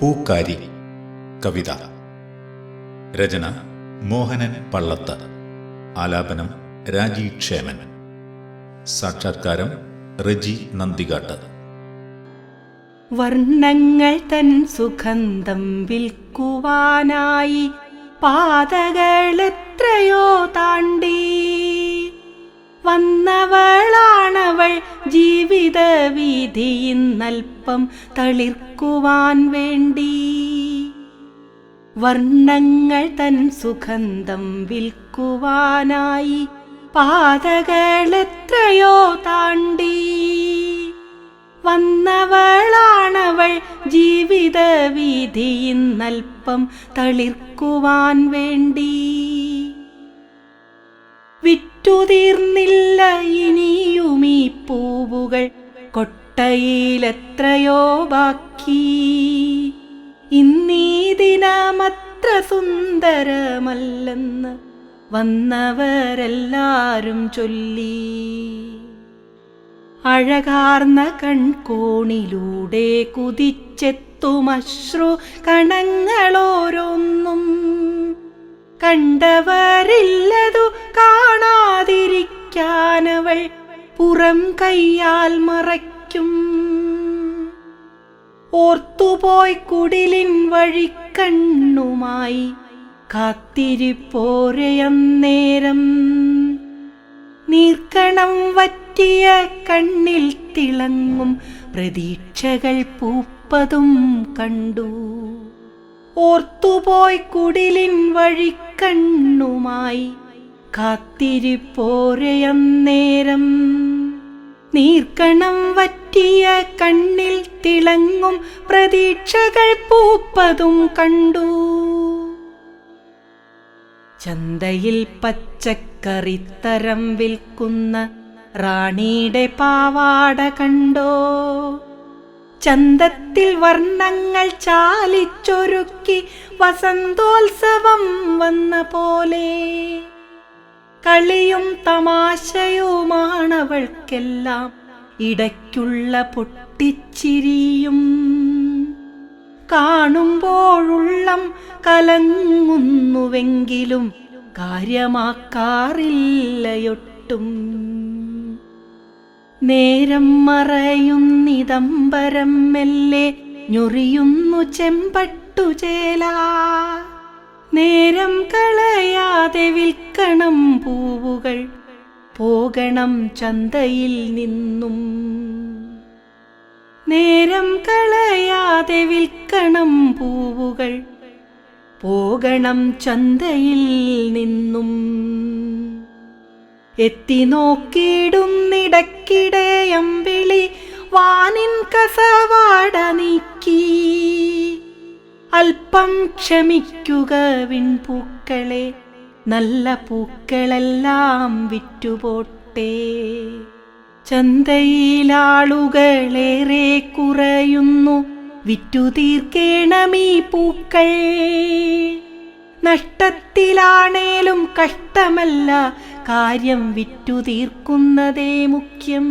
പൂക്കാരി കവിത. രചന മോഹനൻ പള്ളത്ത്. ആലാപനം രാജി ക്ഷേമൻ. സാക്ഷാത്കാരം റജി നന്ദികാട്ട്. വർണങ്ങൾ തൻ സുഗന്ധം വിൽക്കുവാനായി പാതകൾ എത്രയോ താണ്ടി വന്നവളാണവൾ ജീവിത വീതിയിന്നൽപ്പം തളിർക്കുവാൻ വേണ്ടി. വർണങ്ങൾ തൻ സുഗന്ധം വിൽക്കുവാനായി പാതകളെത്രയോ താണ്ടി. വന്നവളാണവൾ ജീവിത വീതിയിന്നൽപ്പം തളിർക്കുവാൻ വേണ്ടി. വിറ്റുതീർന്നില്ല ഇനിയും ഈ പൂവുകൾ. കൊട്ടയിലെത്രയോ ബാക്കി. ഇന്നീ ദിനമത്ര സുന്ദരമല്ലെന്ന് വന്നവരെല്ലാരും ചൊല്ലി. അഴകാർന്ന കൺകോണിലൂടെ കുതിച്ചെത്തുമശ്രു കണങ്ങളോരോന്നും കണ്ടവരില്ലതു കാണാതിരിക്കാനവൾ പുറം കയ്യാൽ മറയ്ക്കും. ഓർത്തുപോയി കുടിലിൻ വഴി കണ്ണുമായി കാത്തിരിപ്പോരയന്നേരം നീർക്കണം വറ്റിയ കണ്ണിൽ തിളങ്ങും പ്രതീക്ഷകൾ പൂപ്പതും കണ്ടു. ഓർത്തുപോയി കുടിലിൻ വഴിക്കണ്ണുമായി. കാത്തിരിപ്പോരയന്നേരം നീർക്കണം വറ്റിയ കണ്ണിൽ തിളങ്ങും പ്രതീക്ഷകൾ പൂപ്പതും കണ്ടു. ചന്തയിൽ പച്ചക്കറിത്തരം വിൽക്കുന്ന റാണിയുടെ പാവാട കണ്ടോ? ചന്തത്തിൽ വർണങ്ങൾ ചാലിച്ചൊരുക്കി വസന്തോത്സവം വന്ന പോലെ. കളിയും തമാശയുമാണവൾക്കെല്ലാം ഇടയ്ക്കുള്ള പൊട്ടിച്ചിരിയും. കാണുമ്പോഴുള്ളം കലങ്ങുന്നുവെങ്കിലും കാര്യമാക്കാറില്ലയൊട്ടും. നേരം മറയുന്നിതംബരം മെല്ലെ ഞൊറിയുന്നു ചെമ്പട്ടുചേല നേരം കളയാതെ വിൽക്കണം പൂവുകൾ. പോകണം ചന്തയിൽ നിന്നും. നേരം കളയാതെ വിൽക്കണം പൂവുകൾ. പോകണം ചന്തയിൽ നിന്നും. എത്തി നോക്കിയിടുന്നിടക്കിടെ അമ്പിളി വാനിൻ കസവാട നീക്കി. അല്പം ക്ഷമിക്കുക വിൺപൂക്കളെ നല്ല പൂക്കളെല്ലാം വിറ്റുപോട്ടെ. ചന്തയിലാളുകളേറെ കുറയുന്നു വിറ്റുതീർക്കേണമീ പൂക്കൾ. നഷ്ടത്തിലാണേലും കഷ്ടമല്ല കാര്യം വിറ്റു തീർക്കുന്നതേ മുഖ്യം.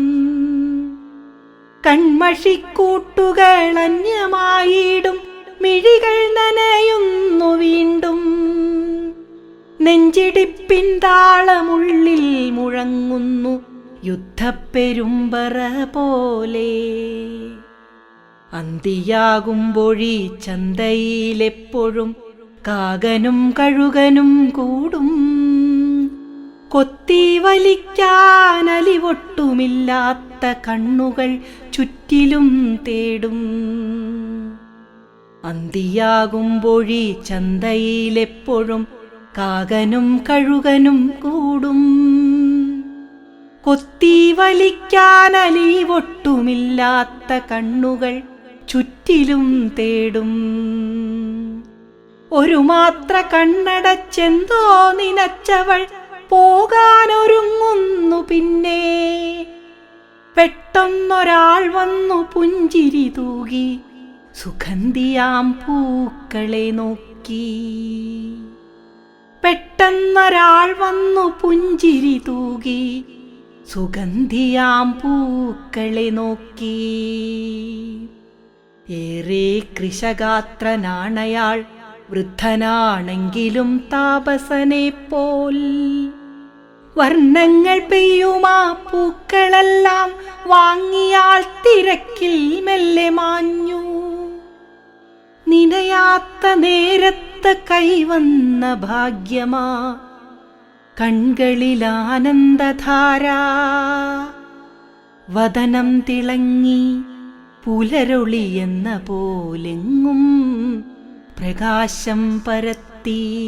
കൺമഷിക്കൂട്ടുകൾ അന്യമായിടും മിഴികൾ നനയുന്നു വീണ്ടും. നെഞ്ചിടിപ്പിൻ താളമുള്ളിൽ മുഴങ്ങുന്നു യുദ്ധപ്പെരുമ്പറ പോലെ. അന്തിയാകുമ്പോഴീ ചന്തയിലെപ്പോഴും കാകനും കഴുകനും കൂടും. കൊത്തി വലിക്കാൻ അലിവൊട്ടുമില്ലാത്ത കണ്ണുകൾ ചുറ്റിലും തേടും. അന്തിയാകുമ്പോഴീ ചന്തയിലെപ്പോഴും കാകനും കഴുകനും കൂടും. കൊത്തി വലിക്കാൻ അലിവൊട്ടുമില്ലാത്ത കണ്ണുകൾ ചുറ്റിലും തേടും. ഒരു മാത്ര കണ്ണടച്ചെന്തോ നിനച്ചവൾ പോകാനൊരുങ്ങുന്നു പിന്നെ. പെട്ടെന്നൊരാൾ വന്നു പുഞ്ചിരി തൂകി സുഗന്ധിയാം പൂക്കളെ നോക്കി. പെട്ടെന്നൊരാൾ വന്നു പുഞ്ചിരി തൂകി സുഗന്ധിയാം പൂക്കളെ നോക്കി. ഏറെ കൃഷഗാത്രനാണയാൾ വൃദ്ധനാണെങ്കിലും താപസനെ പോൽ വർണങ്ങൾ പെയ്യുമാ പൂക്കളെല്ലാം വാങ്ങിയാൽ തിരക്കിൽ മെല്ലെ മാഞ്ഞു. നിനയാത്ത നേരത്ത് കൈവന്ന ഭാഗ്യമാ. കൺകളിലാനന്ദധാര വതനം തിളങ്ങി പുലരൊളിയെന്ന പോലെങ്ങും പ്രകാശം പരത്തി.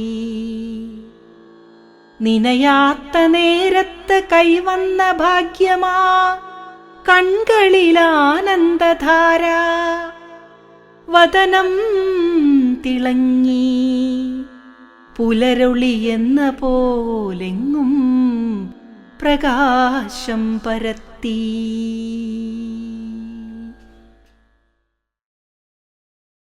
നിനയാത്ത നേരത്ത് കൈവന്ന ഭാഗ്യമാ. കൺകളിലാനന്ദധാര. വതനം തിളങ്ങി. പുലരൊളിയെന്ന പോലെങ്ങും പ്രകാശം പരത്തി.